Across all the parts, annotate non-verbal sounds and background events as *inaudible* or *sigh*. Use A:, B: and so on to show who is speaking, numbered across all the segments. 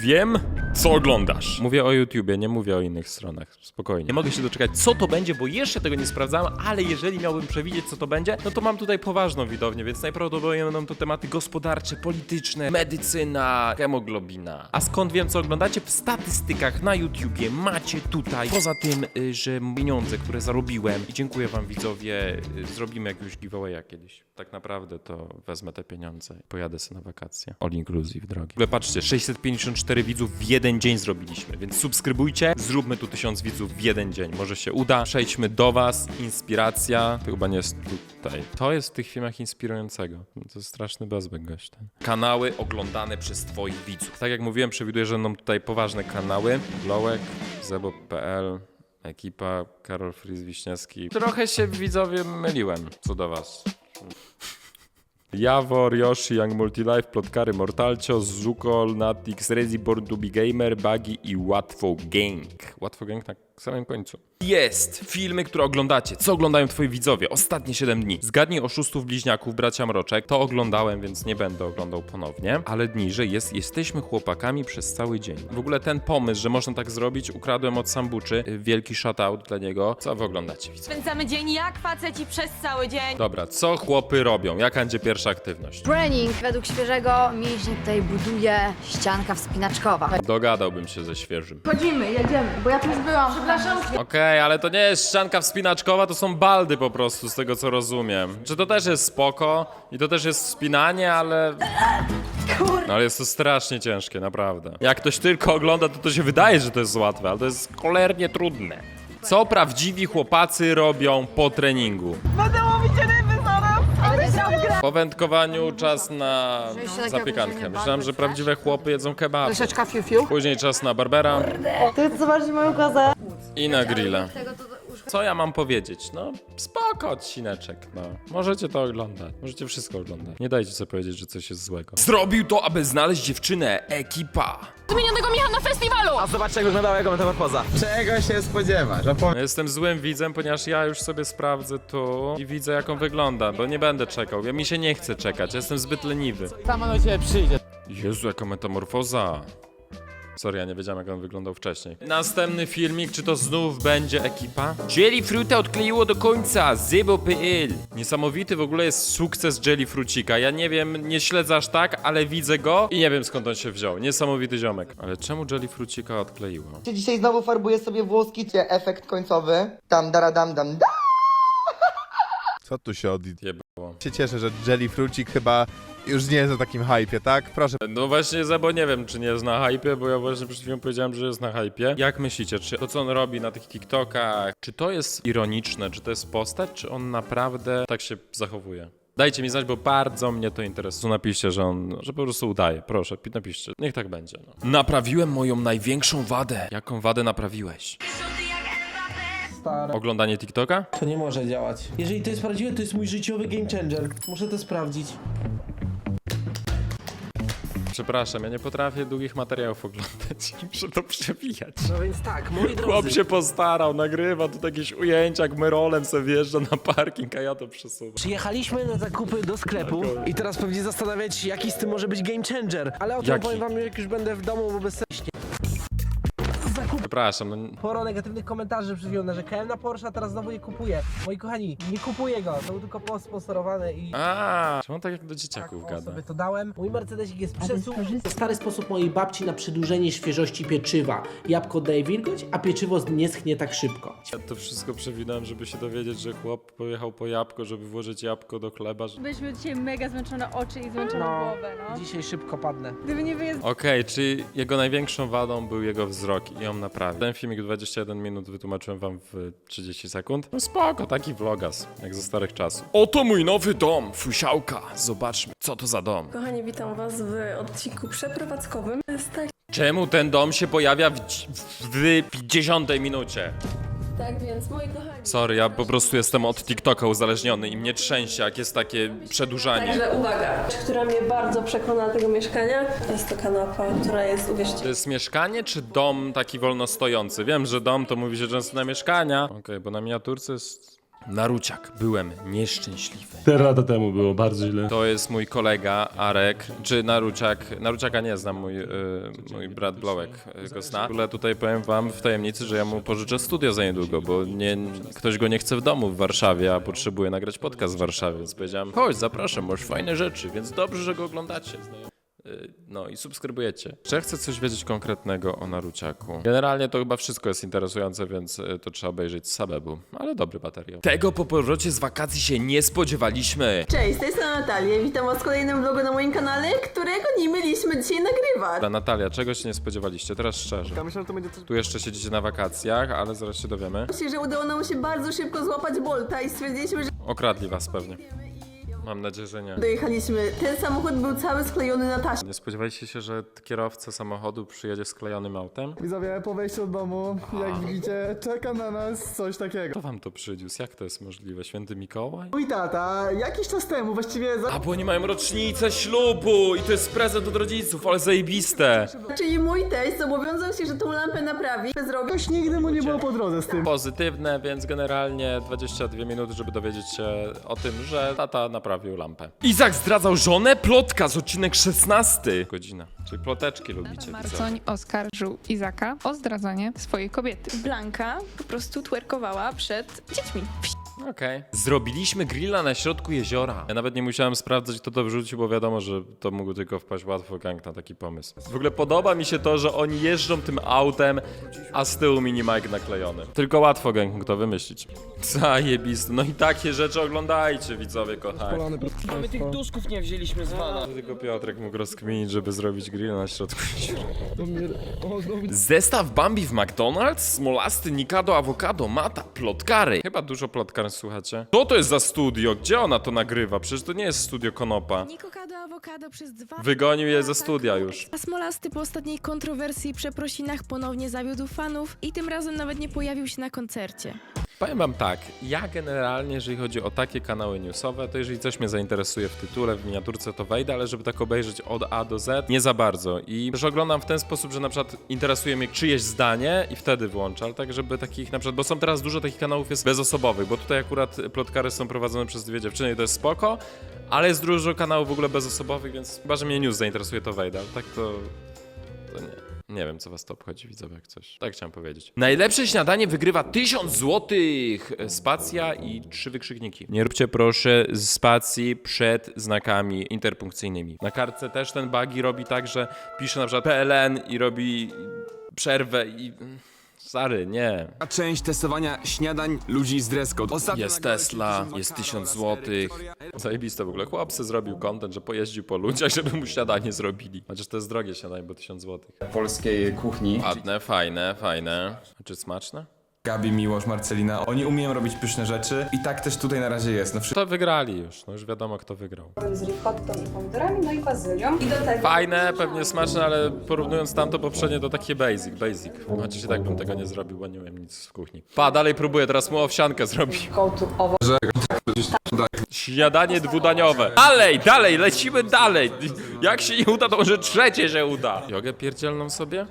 A: Wiem, co oglądasz. Mówię o YouTubie, nie mówię o innych stronach. Spokojnie. Nie mogę się doczekać, co to będzie, bo jeszcze tego nie sprawdzałem, ale jeżeli miałbym przewidzieć, co to będzie, no to mam tutaj poważną widownię, więc najprawdopodobniej będą to tematy gospodarcze, polityczne, medycyna, hemoglobina. A skąd wiem, co oglądacie? W statystykach na YouTubie macie tutaj. Poza tym, y, że pieniądze, które zarobiłem i dziękuję wam widzowie, y, zrobimy jakiegoś giveawaya kiedyś. Tak naprawdę to wezmę te pieniądze i pojadę sobie na wakacje. All inclusive, drogi. Ale patrzcie, 654 widzów w jeden dzień zrobiliśmy, więc subskrybujcie, zróbmy tu 1000 widzów w jeden dzień. Może się uda. Przejdźmy do was. Inspiracja. To chyba nie jest tutaj. To jest w tych filmach inspirującego. To jest straszny bezbek gość ten. Kanały oglądane przez twoich widzów. Tak jak mówiłem, przewiduję, że będą tutaj poważne kanały. Blowek, Zebo.pl, ekipa, Karol Fries Wiśniewski. Trochę się widzowie myliłem co do was. Jawor, Yoshi, Young Multilife, Plotkary, Mortalcio, Zukol, Natix, Rezi, Born to be Gamer, Buggy i Łatwo Gang. Łatwo Gang na samym końcu. Jest! Filmy, które oglądacie. Co oglądają twoi widzowie? Ostatnie 7 dni. Zgadnij oszustów bliźniaków, bracia Mroczek. To oglądałem, więc nie będę oglądał ponownie. Ale niżej jest Jesteśmy chłopakami przez cały dzień. W ogóle ten pomysł, że można tak zrobić, ukradłem od Sambuczy. Wielki shoutout dla niego. Co wy oglądacie, widzowie?
B: Spędzamy dzień jak faceci przez cały dzień.
A: Dobra, co chłopy robią? Jaka będzie pierwsza aktywność?
C: Training według świeżego mięśnie tutaj buduje ścianka wspinaczkowa.
A: Dogadałbym się ze świeżym.
D: Chodzimy, jedziemy, bo ja tu już byłam. Przepraszam.
A: Okej, ale to nie jest ścianka wspinaczkowa, to są baldy po prostu, z tego co rozumiem. Czy to też jest spoko i to też jest wspinanie, ale... No ale jest to strasznie ciężkie, naprawdę. Jak ktoś tylko ogląda, to to się wydaje, że to jest łatwe, ale to jest cholernie trudne. Co prawdziwi chłopacy robią po treningu? Po wędkowaniu czas na zapiekankę. Myślałem, że prawdziwe chłopy jedzą kebab.
D: Troszeczkę fiu-fiu.
A: Później czas na Barbera
D: Ty zobaczysz moją kozę.
A: I na grilla. Co ja mam powiedzieć? No, spoko odcineczek, no. Możecie to oglądać. Możecie wszystko oglądać. Nie dajcie sobie powiedzieć, że coś jest złego. Zrobił to, aby znaleźć dziewczynę. Ekipa.
B: Zmienionego Michała na festiwalu!
E: A zobacz jak wyglądała jego metamorfoza. Czego się spodziewasz? Opowiem.
A: Ja Jestem złym widzem, ponieważ ja już sobie sprawdzę tu i widzę, jak on wygląda, bo nie będę czekał. Ja mi się nie chce czekać, ja jestem zbyt leniwy.
E: Sama do ciebie przyjdzie.
A: Jezu, jaka metamorfoza. Sorry, ja nie wiedziałem, jak on wyglądał wcześniej. Następny filmik, czy to znów będzie ekipa? Jellyfruita odkleiło do końca, Zybo.pl Niesamowity w ogóle jest sukces Jellyfrucika. Ja nie wiem, nie śledzę aż tak, ale widzę go i nie wiem, skąd on się wziął. Niesamowity ziomek. Ale czemu Jellyfrucika odkleiło?
F: Czy dzisiaj znowu farbuję sobie włoski, czy efekt końcowy? Tam, dara, dam, dam, da.
G: Co tu się odjdzie?
A: Jebało.
G: się cieszę, że Jelly Frucik chyba już nie jest na takim hypie, tak? Proszę
A: No właśnie, Zebo nie wiem, czy nie jest na hypie, bo ja właśnie przed chwilą powiedziałem, że jest na hypie. Jak myślicie, czy to, co on robi na tych TikTokach, czy to jest ironiczne, czy to jest postać, czy on naprawdę tak się zachowuje? Dajcie mi znać, bo bardzo mnie to interesuje. Napiszcie, że on, że po prostu udaje. Proszę, pi- napiszcie. Niech tak będzie. No. Naprawiłem moją największą wadę. Jaką wadę naprawiłeś? Oglądanie TikToka?
H: To nie może działać. Jeżeli to jest prawdziwe, to jest mój życiowy game changer. Muszę to sprawdzić.
A: Przepraszam, ja nie potrafię długich materiałów oglądać. *laughs* Muszę to przewijać.
H: No więc tak, moi
A: Chłop
H: drodzy.
A: się postarał, nagrywa tu jakieś ujęcia, jak Merolem sobie wjeżdża na parking, a ja to przesuwam.
H: Przyjechaliśmy na zakupy do sklepu i teraz pewnie zastanawiać jaki z tym może być game changer. Ale o tym
A: Jaki?
H: powiem wam jak już będę w domu, bo bezsennie. Zakup
A: Przepraszam, no
H: Sporo negatywnych komentarzy przed chwilą narzekałem na Porsche, a teraz znowu nie kupuję. Moi kochani, nie kupuję go, to był tylko post sponsorowany i...
A: A, czemu on tak jak do
H: Tak,
A: dzieciaków
H: o,
A: gada?
H: sobie to dałem. Mój Mercedesik jest przesuł. To stary sposób mojej babci na przedłużenie świeżości pieczywa. Jabłko daje wilgoć, a pieczywo nie schnie tak szybko.
A: Ja to wszystko przewinąłem, żeby się dowiedzieć, że chłop pojechał po jabłko, żeby włożyć jabłko do chleba. że-
B: Byliśmy dzisiaj mega zmęczone oczy i zmęczoną
H: No,
B: głowę, no.
H: dzisiaj szybko padnę.
B: Gdyby nie wyjazd...
A: Okej, czy jego największą wadą był jego wzrok i on naprawił. Ten filmik 21 minut wytłumaczyłem wam w 30 sekund. No spoko, taki vlogas, jak ze starych czasów. Oto mój nowy dom, fusiałka. Zobaczmy, co to za dom.
I: Kochani, witam Was w odcinku przeprowadzkowym. Tak,
A: Czemu ten dom się pojawia w, w 50 minucie?
I: Tak więc moi kochani.
A: Sorry, ja po prostu jestem od TikToka uzależniony i mnie trzęsie, jak jest takie przedłużanie.
I: Także uwaga, rzecz, która mnie bardzo przekona do tego mieszkania, jest to kanapa, która jest, uwierzcie,
A: To jest mieszkanie czy dom taki wolno stojący? Wiem, że dom to mówi się często na mieszkania. Okej, bo na miniaturce jest Naruciak. Byłem nieszczęśliwy.
H: Cztery lata temu było bardzo źle.
A: To jest mój kolega Arek, czy Naruciak. Naruciaka nie znam, mój, y, mój brat Blołek y, go zna. W ogóle tutaj powiem wam w tajemnicy, że ja mu pożyczę studio za niedługo, bo nie, ktoś go nie chce w domu w Warszawie, a potrzebuje nagrać podcast w Warszawie, więc powiedziałem, chodź, zapraszam, masz fajne rzeczy, więc dobrze, że go oglądacie. Y, No i subskrybujecie. Czy ja chcę coś wiedzieć konkretnego o Naruciaku? Generalnie to chyba wszystko jest interesujące, więc y, to trzeba obejrzeć z Sabebu. Ale dobry materiał. Tego po powrocie z wakacji się nie spodziewaliśmy.
I: Cześć, z tej strony Natalia. Witam was w kolejnym vlogu na moim kanale, którego nie mieliśmy dzisiaj nagrywać.
A: Dobra, Natalia, czego się nie spodziewaliście? Teraz szczerze.
E: Ja myślę, że to będzie coś...
A: Tu jeszcze siedzicie na wakacjach, ale zaraz się dowiemy.
I: Myślę, że udało nam się bardzo szybko złapać Bolta i stwierdziliśmy, że
A: Okradli was pewnie. Mam nadzieję, że nie.
I: dojechaliśmy. Ten samochód był cały sklejony na taśmę.
A: Nie spodziewaliście się, że kierowca samochodu przyjedzie sklejonym autem?
E: Widzowie, po wejściu do domu, jak widzicie, czeka na nas coś takiego.
A: Kto wam to przyniósł? Jak to jest możliwe? Święty Mikołaj?
E: Mój tata jakiś czas temu, właściwie za...
A: A bo oni mają rocznicę ślubu i to jest prezent od rodziców, ale zajebiste.
I: Czyli mój teść zobowiązał się, że tą lampę naprawi.
E: Coś nigdy mu nie było po drodze z tym.
A: Pozytywne, więc generalnie 22 minuty, żeby dowiedzieć się o tym, że tata naprawił lampę. Izak zdradzał żonę? Plotka z odcinek 16. Godzina. Czyli ploteczki lubicie. widzowie.
J: Marcoń oskarżył Izaka o zdradzanie swojej kobiety.
B: Blanka po prostu twerkowała przed dziećmi.
A: Okej. Zrobiliśmy grilla na środku jeziora. Ja nawet nie musiałem sprawdzać, kto to wrzucił, bo wiadomo, że to mógł tylko wpaść łatwo gang na taki pomysł. W ogóle podoba mi się to, że oni jeżdżą tym autem, a z tyłu mini Mike naklejony. Tylko łatwo gang mógł to wymyślić. Zajebiste. No i takie rzeczy oglądajcie, widzowie kochani.
K: My tych duszków nie wzięliśmy z wana.
A: Tylko Piotrek mógł rozkminić, żeby zrobić grill na środku jeziora. Zestaw Bambi w McDonald's? Smolasty, Nikado, awokado, mata, plotkary. Chyba dużo plotkarstw słuchacie. Co to jest za studio? Gdzie ona to nagrywa? Przecież to nie jest studio Konopa.
B: Nikokado awokado przez dwa...
A: Wygonił je ze studia już.
B: A Smolasty po ostatniej kontrowersji i przeprosinach ponownie zawiódł fanów i tym razem nawet nie pojawił się na koncercie.
A: Powiem wam tak, ja generalnie, jeżeli chodzi o takie kanały newsowe, to jeżeli coś mnie zainteresuje w tytule, w miniaturce, to wejdę, ale żeby tak obejrzeć od A do Z, nie za bardzo. I też oglądam w ten sposób, że na przykład interesuje mnie czyjeś zdanie i wtedy włączę, ale tak, żeby takich na przykład, bo są teraz dużo takich kanałów jest bezosobowych, bo tutaj akurat plotkary są prowadzone przez dwie dziewczyny i to jest spoko, ale jest dużo kanałów w ogóle bezosobowych, więc chyba, że mnie news zainteresuje, to wejdę, ale tak to, nie. Wiem, co was to obchodzi, widzowie, jak coś. Tak chciałem powiedzieć. Najlepsze śniadanie wygrywa 1000 złotych. Spacja i trzy wykrzykniki. Nie róbcie proszę spacji przed znakami interpunkcyjnymi. Na kartce też ten buggy robi tak, że pisze na przykład PLN i robi przerwę i... Stary, nie.
K: A część testowania śniadań ludzi z dress code. Ostatnio
A: Jest
K: nagrałeś
A: Tesla, jest
K: Makana
A: 1000
K: dla czterech,
A: złotych. Zajebiste w ogóle. Chłopcy zrobił content, że pojeździł po ludziach, żeby mu śniadanie zrobili. Chociaż to jest drogie śniadanie, bo 1000 złotych.
E: polskiej kuchni.
A: Ładne, fajne, fajne. A czy smaczne?
K: Gabi, Miłosz, Marcelina, oni umieją robić pyszne rzeczy i tak też tutaj na razie jest. No,
A: To wygrali już, no już wiadomo kto wygrał.
D: Z ricottą i pomidorami, no i bazylią. I do tego
A: Fajne, pewnie smaczne, ale porównując tamto poprzednie to takie basic, basic. Chociaż i tak bym tego nie zrobił, bo nie umiem nic w kuchni. Pa, dalej próbuję, teraz mu owsiankę zrobi.
D: kołtu owoc.
A: Śniadanie dwudaniowe. Dalej, dalej, lecimy dalej. Jak się nie uda, to może trzecie się uda. Jogę pierdzielną sobie?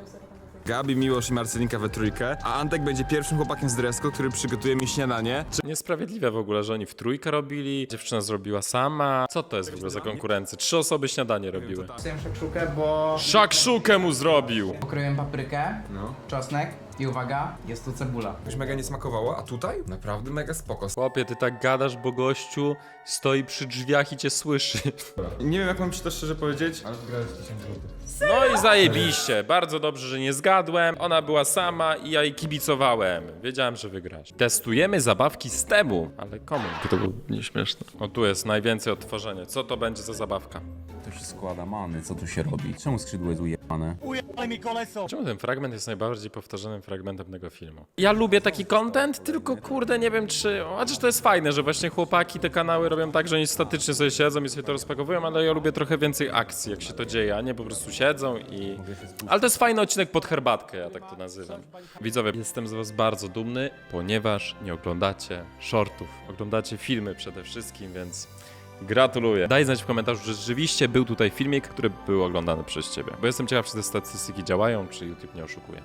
K: Gabi, Miłosz i Marcelinka we trójkę, a Antek będzie pierwszym chłopakiem z dress code, który przygotuje mi śniadanie.
A: Niesprawiedliwe w ogóle, że oni w trójkę robili, dziewczyna zrobiła sama. Co to jest w ogóle za konkurencja? Trzy osoby śniadanie robiły.
E: Chciałem szakszukę, bo
A: Szakszukę mu zrobił.
E: pokroiłem paprykę, czosnek i uwaga, jest tu cebula.
K: Już mega nie smakowało, a tutaj? Naprawdę mega spoko.
A: Chłopie, ty tak gadasz, bo gościu stoi przy drzwiach i cię słyszy.
K: Nie wiem jak mam ci to szczerze powiedzieć.
A: No i zajebiście. Bardzo dobrze, że nie zgadłem. Ona była sama i ja jej kibicowałem. Wiedziałem, że wygrasz. Testujemy zabawki z temu. Ale komu? To było nieśmieszne. O, tu jest najwięcej odtworzenie. Co to będzie za zabawka?
L: To się składa many, co tu się robi? Czemu skrzydło jest ujebane?
A: Czemu ten fragment jest najbardziej powtarzanym fragmentem tego filmu? Ja lubię taki content, tylko kurde nie wiem czy... Chociaż to jest fajne, że właśnie chłopaki te kanały robią tak, że oni statycznie sobie siedzą i sobie to rozpakowują, ale ja lubię trochę więcej akcji, jak się to dzieje, a nie po prostu siedzą i... Ale to jest fajny odcinek pod herbatkę, ja tak to nazywam. Widzowie, jestem z was bardzo dumny, ponieważ nie oglądacie shortów, oglądacie filmy przede wszystkim, więc... Gratuluję. Daj znać w komentarzu, że rzeczywiście był tutaj filmik, który był oglądany przez ciebie. Bo jestem ciekaw, czy te statystyki działają, czy YouTube nie oszukuje.